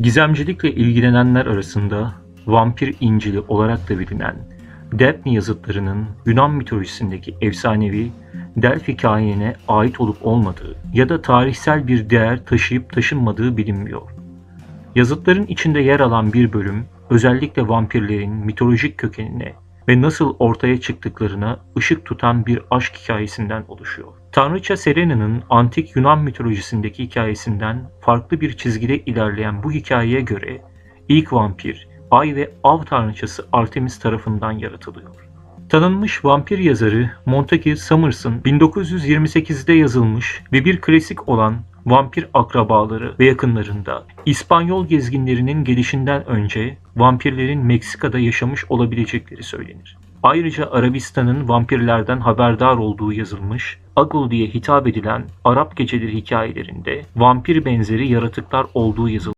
Gizemcilikle ilgilenenler arasında vampir İncil'i olarak da bilinen Delphi yazıtlarının Yunan mitolojisindeki efsanevi Delphi kainine ait olup olmadığı ya da tarihsel bir değer taşıyıp taşınmadığı bilinmiyor. Yazıtların içinde yer alan bir bölüm özellikle vampirlerin mitolojik kökenine ve nasıl ortaya çıktıklarına ışık tutan bir aşk hikayesinden oluşuyor. Tanrıça Serena'nın antik Yunan mitolojisindeki hikayesinden farklı bir çizgide ilerleyen bu hikayeye göre ilk vampir ay ve av tanrıçası Artemis tarafından yaratılıyor. Tanınmış vampir yazarı Montague Summers'ın 1928'de yazılmış ve bir klasik olan Vampir Akrabaları ve yakınlarında İspanyol gezginlerinin gelişinden önce vampirlerin Meksika'da yaşamış olabilecekleri söylenir. Ayrıca Arabistan'ın vampirlerden haberdar olduğu yazılmış, Agul diye hitap edilen Arap geceleri hikayelerinde vampir benzeri yaratıklar olduğu yazılmıştır.